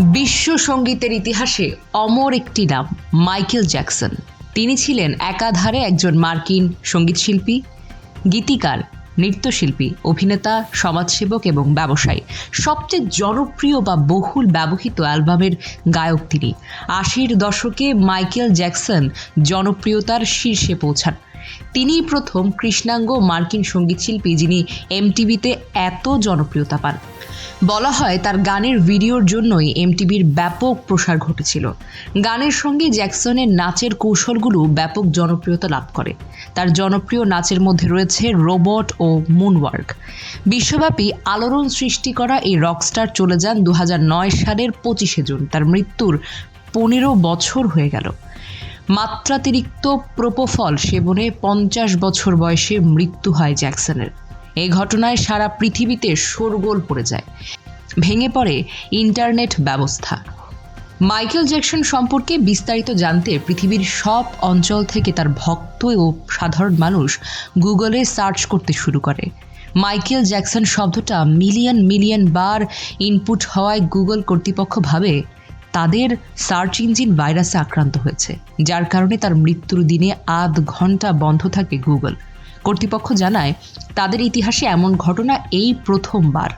বিশ্ব সঙ্গীতের ইতিহাসে অমর একটি নাম, মাইকেল জ্যাকসন। তিনি ছিলেন একাধারে একজন মার্কিন সঙ্গীতশিল্পী, গীতিকার, নৃত্যশিল্পী, অভিনেতা, সমাজসেবক এবং ব্যবসায়ী। সবচেয়ে জনপ্রিয় বা বহুল ব্যবহৃত অ্যালবামের গায়ক তিনি। আশির দশকে মাইকেল জ্যাকসন জনপ্রিয়তার শীর্ষে পৌঁছান। তিনিই প্রথম কৃষ্ণাঙ্গ মার্কিন সঙ্গীতশিল্পী যিনি এমটিভিতে এত জনপ্রিয়তা পান। বলা হয় তার গানের ভিডিওর জন্যই এমটিভির ব্যাপক প্রসার ঘটেছিল। গানের সঙ্গে জ্যাকসনের নাচের কৌশলগুলো ব্যাপক জনপ্রিয়তা লাভ করে। তার জনপ্রিয় নাচের মধ্যে রয়েছে রোবট ও মুনওয়ার্ক। বিশ্বব্যাপী আলোড়ন সৃষ্টি করা এই রকস্টার চলে যান দু হাজার নয় সালের পঁচিশে জুন। তার মৃত্যুর পনেরো বছর হয়ে গেল। মাত্রাতিরিক্ত প্রোপোফল সেবনে পঞ্চাশ বছর বয়সে মৃত্যু হয় জ্যাকসনের। এই ঘটনায় সারা পৃথিবীতে শোরগোল পড়ে যায়। ভেঙে পড়ে ইন্টারনেট ব্যবস্থা। মাইকেল জ্যাকসন সম্পর্কে বিস্তারিত জানতে পৃথিবীর সব অঞ্চল থেকে তার ভক্ত ও সাধারণ মানুষ গুগলে সার্চ করতে শুরু করে। মাইকেল জ্যাকসন শব্দটা মিলিয়ন মিলিয়ন বার ইনপুট হওয়ায় গুগল কর্তৃপক্ষ ভাবে তাদের সার্চ ইঞ্জিন ভাইরাসে আক্রান্ত হয়েছে, যার কারণে তার মৃত্যুর দিনে আধ ঘণ্টা বন্ধ থাকে গুগল। কর্তৃপক্ষ জানায়, তাদের ইতিহাসে এমন ঘটনা এই প্রথমবার।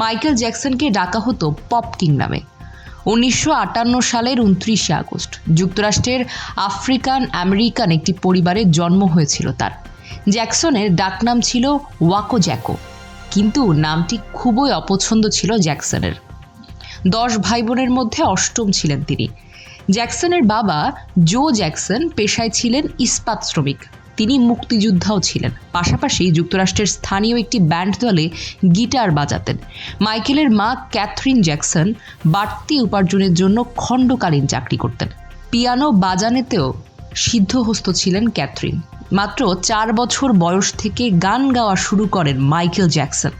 মাইকেল জ্যাকসনকে ডাকা হতো পপ কিং নামে। উনিশশো আটান্ন সালের উনত্রিশে আগস্ট, যুক্তরাষ্ট্রের আফ্রিকান আমেরিকান একটি পরিবারে জন্ম হয়েছিল তার। জ্যাকসনের ডাকনাম ছিল ওয়াকো জ্যাকো, কিন্তু নামটি খুবই অপছন্দ ছিল জ্যাকসনের। দশ ভাই বোনের মধ্যে অষ্টম ছিলেন তিনি। জ্যাকসনের বাবা জো জ্যাকসন পেশায় ছিলেন ইস্পাত শ্রমিক। তিনি মুক্তিযোদ্ধাও ছিলেন। পাশাপাশি যুক্তরাষ্ট্রের স্থানীয় একটি ব্যান্ড দলে গিটার বাজাতেন। মাইকেলের মা ক্যাথরিন জ্যাকসন বাড়তি উপার্জনের জন্য খণ্ডকালীন চাকরি করতেন। পিয়ানো বাজানেতেও সিদ্ধহস্ত ছিলেন ক্যাথরিন। মাত্র চার বছর বয়স থেকে গান গাওয়া শুরু করেন মাইকেল জ্যাকসন।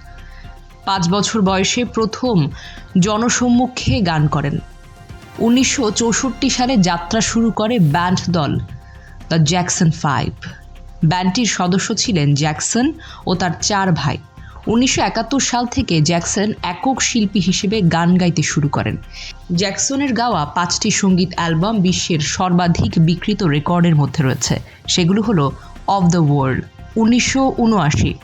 পাঁচ বছর বয়সে প্রথম জনসম্মুখে গান করেন। উনিশশো চৌষট্টি সালে যাত্রা শুরু করে ব্যান্ড দল দ্য জ্যাকসন ফাইভ। ব্যান্ডটির সদস্য ছিলেন জ্যাকসন ও তার চার ভাই। উনিশশো একাত্তর সাল থেকে জ্যাকসন একক শিল্পী হিসেবে গান গাইতে শুরু করেন। জ্যাকসনের গাওয়া পাঁচটি সংগীত অ্যালবাম বিশ্বের সর্বাধিক বিকৃত রেকর্ডের মধ্যে রয়েছে। সেগুলো হলো অফ দ্য ওয়ার্ল্ড উনিশশো উনআশি,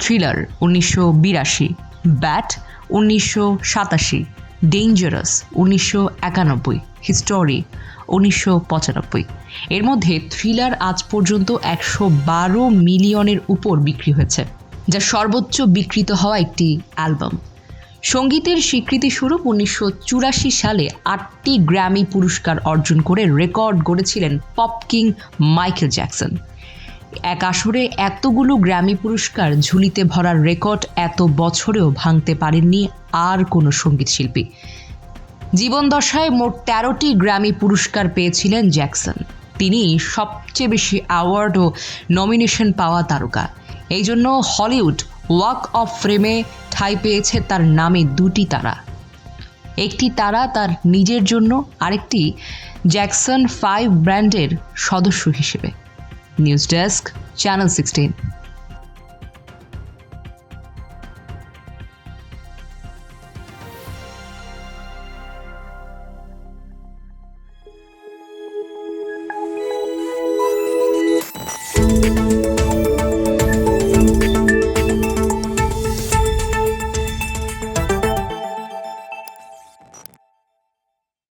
থ্রিলার উনিশশো বিরাশি, ব্যাট উনিশশো সাতাশি, ডেঞ্জারাস উনিশশো একানব্বই, হিস্টোরি উনিশশো পঁচানব্বই। এর মধ্যে থ্রিলার আজ পর্যন্ত একশো বারো মিলিয়নের উপর বিক্রি হয়েছে, যা সর্বোচ্চ বিকৃত হওয়া একটি অ্যালবাম। সঙ্গীতের স্বীকৃতি স্বীকৃতিস্বরূপ উনিশশো সালে আটটি গ্র্যামি পুরস্কার অর্জন করে রেকর্ড গড়েছিলেন পপ কিং মাইকেল জ্যাকসন। এক আসরে এতগুলো গ্র্যামি পুরস্কার ঝুলিতে ভরার রেকর্ড এত বছরেও ভাঙতে পারেননি আর কোনো সংগীত শিল্পী জীবনদশায় মোট তেরোটি গ্র্যামি পুরস্কার পেয়েছিলেন জ্যাকসন। তিনি সবচেয়ে বেশি অ্যাওয়ার্ড ও নমিনেশন পাওয়া তারকা। এই জন্য হলিউড ওয়াক অফ ফ্রেমে ঠাঁই পেয়েছে তার নামে দুটি তারা। একটি তারা তার নিজের জন্য, আরেকটি জ্যাকসন ফাইভ ব্র্যান্ডের সদস্য হিসেবে। News desk, channel sixteen.